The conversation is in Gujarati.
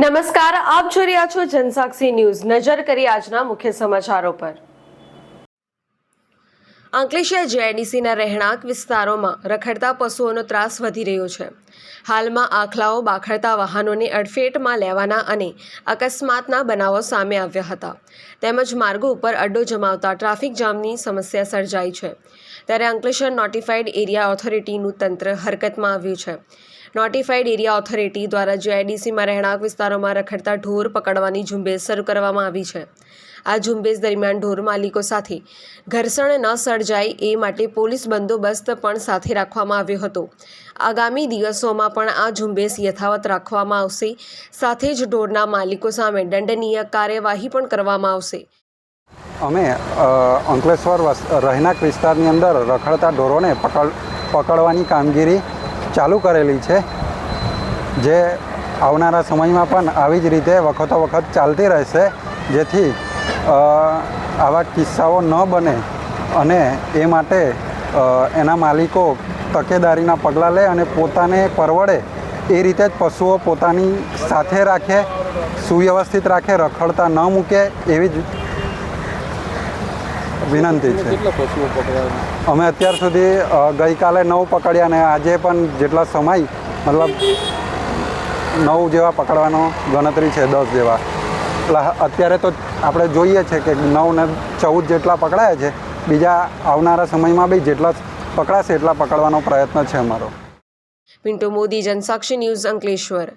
નમસ્કાર, આપ જોઈ રહ્યા છો જનસાક્ષી ન્યૂઝ. નજર કરી આજના મુખ્ય સમાચારો પર. અંકલેશ્વર જેઆઈડીસીના રહેણાંક વિસ્તારોમાં રખડતા પશુઓનો ત્રાસ વધી રહ્યો છે. હાલમાં આખલાઓ બાખડતા વાહનોને અડફેટમાં લેવાના અને અકસ્માતના બનાવો સામે આવ્યા હતા. તેમજ માર્ગો ઉપર અડ્ડો જમાવતા ટ્રાફિક જામની સમસ્યા સર્જાઈ છે. ત્યારે અંકલેશ્વર નોટિફાઈડ એરિયા ઓથોરિટીનું તંત્ર હરકતમાં આવ્યું છે. નોટિફાઈડ એરિયા ઓથોરિટી દ્વારા જેઆઈડીસીમાં રહેણાંક વિસ્તારોમાં રખડતા ઢોર પકડવાની ઝુંબેશ શરૂ કરવામાં આવી છે. આ ઝુંબેશ દરમિયાન ઢોર માલિકો સાથે ઘર્ષણ ન સર્જાય એ માટે પોલીસ બંદોબસ્ત પણ સાથે રાખવામાં આવ્યો હતો. આગામી દિવસોમાં પણ આ ઝુંબેશ યથાવત રાખવામાં આવશે. સાથે જ ઢોરના માલિકો સામે દંડનીય કાર્યવાહી પણ કરવામાં આવશે. અમે અંકલેશ્વર રહેણાંક વિસ્તારની અંદર રખડતા ઢોરોને પકડ, પકડવાની કામગીરી ચાલુ કરેલી છે. જે આવનારા સમયમાં પણ આવી જ રીતે વખતો વખત ચાલતી રહેશે. જેથી આવા કિસ્સાઓ ન બને અને એ માટે એના માલિકો તકેદારીના પગલાં લે અને પોતાને પરવડે એ રીતે જ પશુઓ પોતાની સાથે રાખે સુવ્યવસ્થિત રાખે રખડતા ન મૂકે એવી જ વિનંતી છે. અમે અત્યાર સુધી ગઈકાલે નવ પકડ્યા ને આજે પણ જેટલા સમય મતલબ નવ જેવા પકડવાનો ગણતરી છે દસ જેવા. એટલે અત્યારે તો આપણે જોઈએ છે કે નવ ને ચૌદ જેટલા પકડાયા છે બીજા આવનારા સમયમાં બી જેટલા પકડાશે એટલા પકડવાનો પ્રયત્ન છે અમારો. પિન્ટુ મોદી જનસાક્ષી ન્યૂઝ અંકલેશ્વર.